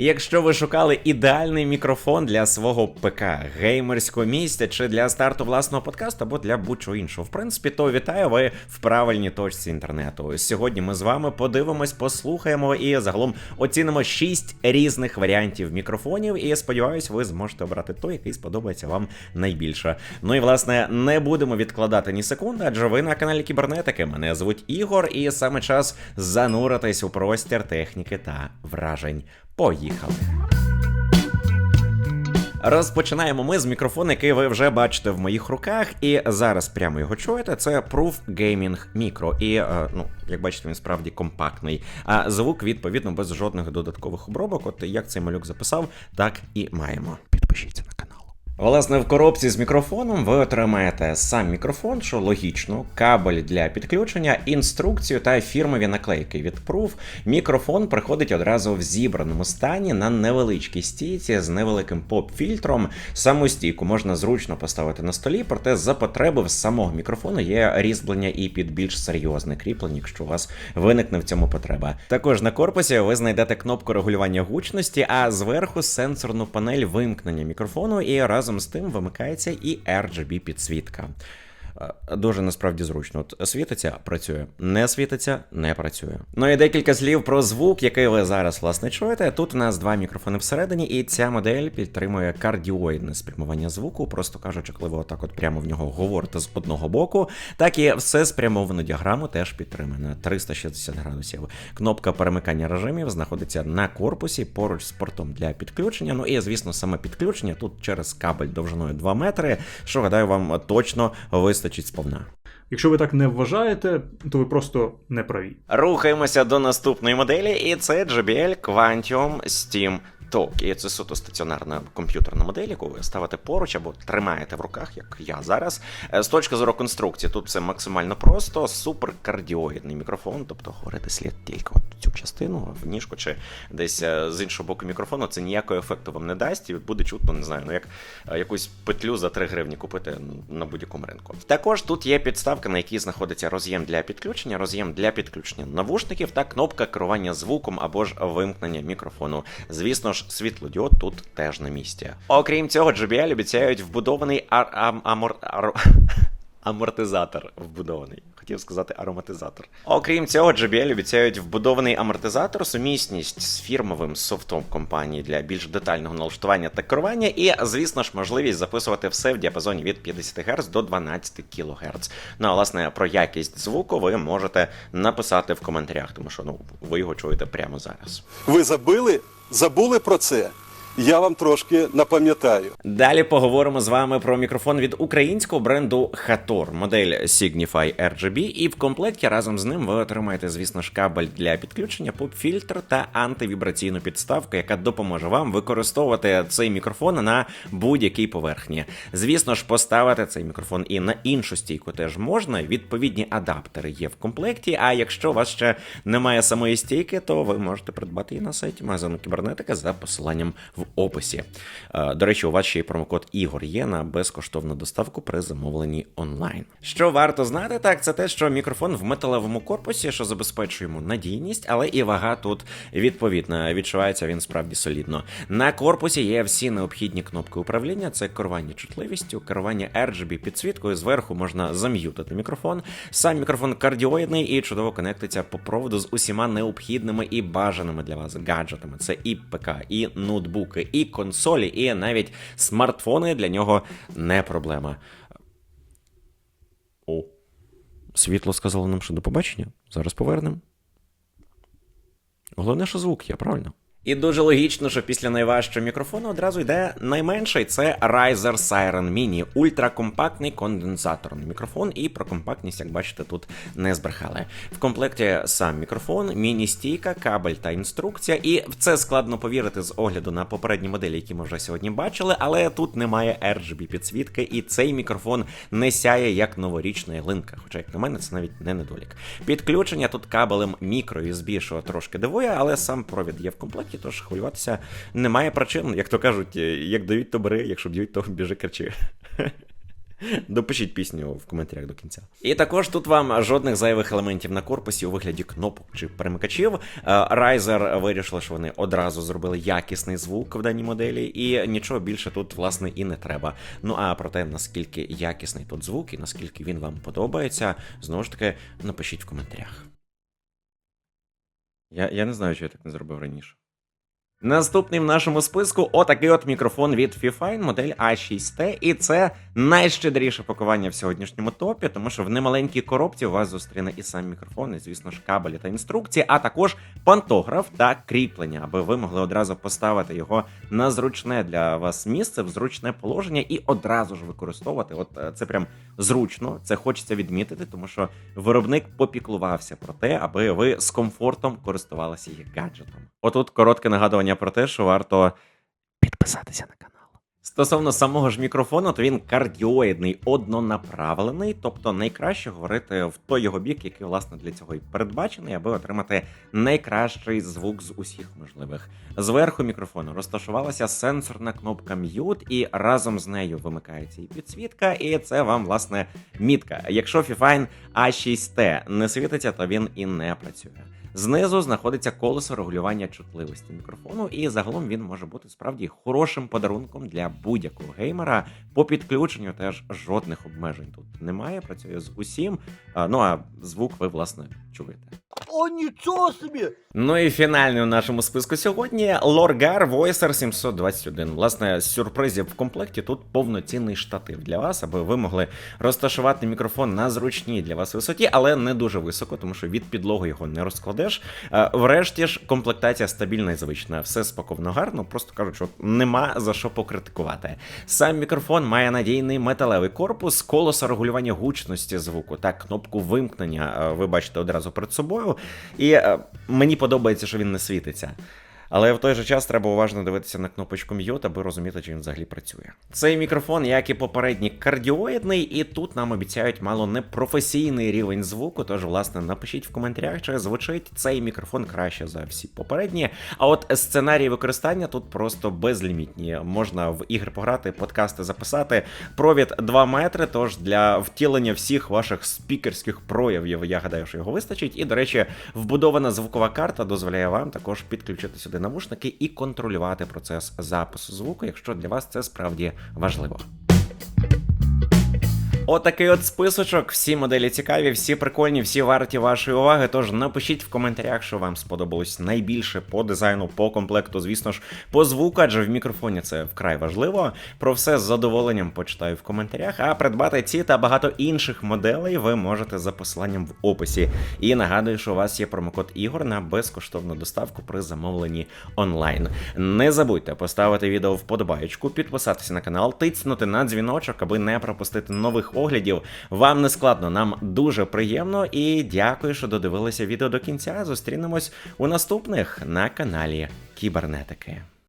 Якщо ви шукали ідеальний мікрофон для свого ПК, геймерського місця чи для старту власного подкасту або для будь-чого іншого, в принципі, то вітаю ви в правильній точці інтернету. Сьогодні ми з вами подивимось, послухаємо і загалом оцінимо 6 різних варіантів мікрофонів. І я сподіваюсь, ви зможете обрати той, який сподобається вам найбільше. Ну і власне не будемо відкладати ні секунди, адже ви на каналі Кібернетики. Мене звуть Ігор, і саме час зануритись у простір техніки та вражень. Поїхали! Розпочинаємо ми з мікрофону, який ви вже бачите в моїх руках, і зараз прямо його чуєте. Це Proof Gaming Micro. І е, ну, як бачите, він справді компактний. А звук відповідно без жодних додаткових обробок. От як цей малюк записав, так і маємо. Підпишіться. Власне, в коробці з мікрофоном ви отримаєте сам мікрофон, що логічно, кабель для підключення, інструкцію та фірмові наклейки від Proof. Мікрофон приходить одразу в зібраному стані на невеличкій стійці з невеликим поп-фільтром. Саму стійку можна зручно поставити на столі, проте за потреби в самого мікрофону є різьблення і під більш серйозне кріплення, якщо у вас виникне в цьому потреба. Також на корпусі ви знайдете кнопку регулювання гучності, а зверху сенсорну панель вимкнення мікрофону і разом з тим вимикається і RGB підсвітка. Дуже насправді зручно. От світиться, працює, не світиться, не працює. Ну і декілька слів про звук, який ви зараз власне чуєте. Тут у нас два мікрофони всередині, і ця модель підтримує кардіоїдне спрямування звуку, просто кажучи, коли ви отак от прямо в нього говорите з одного боку, так і все спрямовано діаграму теж підтримує на 360 градусів. Кнопка перемикання режимів знаходиться на корпусі поруч з портом для підключення. Ну і звісно, саме підключення тут через кабель довжиною 2 метри, що гадаю, вам точно вистачить сповна. Якщо ви так не вважаєте, то ви просто не праві. Рухаємося до наступної моделі, і це JBL Quantium Steam Talk. І це суто стаціонарна комп'ютерна модель, яку ви ставите поруч або тримаєте в руках, як я зараз. Е, З точки зору конструкції, тут все максимально просто, суперкардіоїдний мікрофон, тобто говорити слід тільки от цю частину в ніжку чи десь е, з іншого боку мікрофону, це ніякого ефекту вам не дасть, і буде чутно, не знаю, ну як е, якусь петлю за 3 гривні купити на будь-якому ринку. Також тут є підставка, на якій знаходиться роз'єм для підключення, роз'єм для підключення навушників та кнопка керування звуком або ж вимкнення мікрофону. Звісно ж, світлодіод тут теж на місці. Окрім цього, JBL обіцяють вбудований ар- амор... ар- Амортизатор вбудований. Хотів сказати ароматизатор. Окрім цього, JBL обіцяють вбудований амортизатор, сумісність з фірмовим софтом компанії для більш детального налаштування та керування, і, звісно ж, можливість записувати все в діапазоні від 50 Гц до 12 кГц. Ну а власне про якість звуку ви можете написати в коментарях, тому що ну ви його чуєте прямо зараз. Ви забили? Забули про це? Я вам трошки напам'ятаю. Далі поговоримо з вами про мікрофон від українського бренду Hator, модель Signify RGB, і в комплекті разом з ним ви отримаєте, звісно ж, кабель для підключення, поп-фільтр та антивібраційну підставку, яка допоможе вам використовувати цей мікрофон на будь-якій поверхні. Звісно ж, поставити цей мікрофон і на іншу стійку теж можна. Відповідні адаптери є в комплекті. А якщо у вас ще немає самої стійки, то ви можете придбати її на сайті магазину кібернетика за посиланням в описі. Е, До речі, у вас ще й промокод Ігор є на безкоштовну доставку при замовленні онлайн. Що варто знати, так це те, що мікрофон в металевому корпусі, що забезпечує йому надійність, але і вага тут відповідна. Відчувається він справді солідно. На корпусі є всі необхідні кнопки управління: це керування чутливістю, керування RGB підсвіткою. Зверху можна зам'ютити мікрофон. Сам мікрофон кардіоїдний і чудово конектиться по проводу з усіма необхідними і бажаними для вас гаджетами. Це і ПК, і ноутбуки, і консолі, і навіть смартфони для нього не проблема. О, світло сказало нам, що до побачення. Зараз повернемо. Головне, що звук є, правильно? І дуже логічно, що після найважчого мікрофону одразу йде найменший це Riser Siren Mini, ультракомпактний конденсаторний мікрофон. І про компактність, як бачите, тут не збрехали. В комплекті сам мікрофон, міні-стійка, кабель та інструкція. І в це складно повірити з огляду на попередні моделі, які ми вже сьогодні бачили, але тут немає RGB підсвітки, і цей мікрофон не сяє як новорічна ялинка. Хоча, як на мене, це навіть не недолік. Підключення тут кабелем microUSB, що трошки дивує, але сам провід є в комплекті, тож хвилюватися немає причин. Як то кажуть, як дають, то бери, якщо б'ють, то біжи кричи. Допишіть пісню в коментарях до кінця. І також тут вам жодних зайвих елементів на корпусі у вигляді кнопок чи перемикачів. Е, Riser вирішили, що вони одразу зробили якісний звук в даній моделі, і нічого більше тут, власне, і не треба. Ну а про те, наскільки якісний тут звук і наскільки він вам подобається, знову ж таки, напишіть в коментарях. Я, я не знаю, що я так не зробив раніше. Наступний в нашому списку отакий от мікрофон від Fifine, модель A6T, і це найщедріше пакування в сьогоднішньому топі, тому що в немаленькій коробці у вас зустріне і сам мікрофон, і звісно ж кабелі та інструкції, а також пантограф та кріплення, аби ви могли одразу поставити його на зручне для вас місце, в зручне положення і одразу ж використовувати. От е, це прям зручно, це хочеться відмітити, тому що виробник попіклувався про те, аби ви з комфортом користувалися їх гаджетом. Отут коротке нагадування про те, що варто підписатися на канал. Стосовно самого ж мікрофону, то він кардіоїдний, однонаправлений, тобто найкраще говорити в той його бік, який власне для цього і передбачений, аби отримати найкращий звук з усіх можливих. Зверху мікрофону розташувалася сенсорна кнопка Mute, і разом з нею вимикається і підсвітка, і це вам власне мітка. Якщо Fifine A6T не світиться, то він і не працює. Знизу знаходиться колесо регулювання чутливості мікрофону, і загалом він може бути справді хорошим подарунком для будь-якого геймера. По підключенню теж жодних обмежень тут немає. Працює з усім. Ну а звук ви власне чуєте. О, нічого собі! Ну і фінальний у нашому списку сьогодні Lorgar Voicer 721. Власне, сюрпризів в комплекті тут повноцінний штатив для вас, аби ви могли розташувати мікрофон на зручній для вас висоті, але не дуже високо, тому що від підлоги його не розкладеш. Е, Врешті ж, комплектація стабільна і звична. Все спаковано гарно, просто кажуть, що нема за що покритикувати. Сам мікрофон має надійний металевий корпус, колесо регулювання гучності звуку та кнопку вимкнення. е, Ви бачите одразу перед собою. І е, мені подобається, що він не світиться. Але в той же час треба уважно дивитися на кнопочку Mute, аби розуміти, чи він взагалі працює. Цей мікрофон, як і попередній, кардіоїдний, і тут нам обіцяють мало не професійний рівень звуку. Тож, власне, напишіть в коментарях, чи звучить цей мікрофон краще за всі попередні. А от сценарії використання тут просто безлімітні. Можна в ігри пограти, подкасти записати. Провід 2 метри. Тож для втілення всіх ваших спікерських проявів, я гадаю, що його вистачить. І, до речі, вбудована звукова карта дозволяє вам також підключити сюди навушники і контролювати процес запису звуку, якщо для вас це справді важливо. Отакий от списочок. Всі моделі цікаві, всі прикольні, всі варті вашої уваги. Тож напишіть в коментарях, що вам сподобалось найбільше по дизайну, по комплекту, звісно ж, по звуку, адже в мікрофоні це вкрай важливо. Про все з задоволенням почитаю в коментарях. А придбати ці та багато інших моделей ви можете за посиланням в описі. І нагадую, що у вас є промокод Ігор на безкоштовну доставку при замовленні онлайн. Не забудьте поставити відео вподобаєчку, підписатися на канал, тицнути на дзвіночок, аби не пропустити нових оглядів. Вам не складно, нам дуже приємно і дякую, що додивилися відео до кінця. Зустрінемось у наступних на каналі Кібернетики.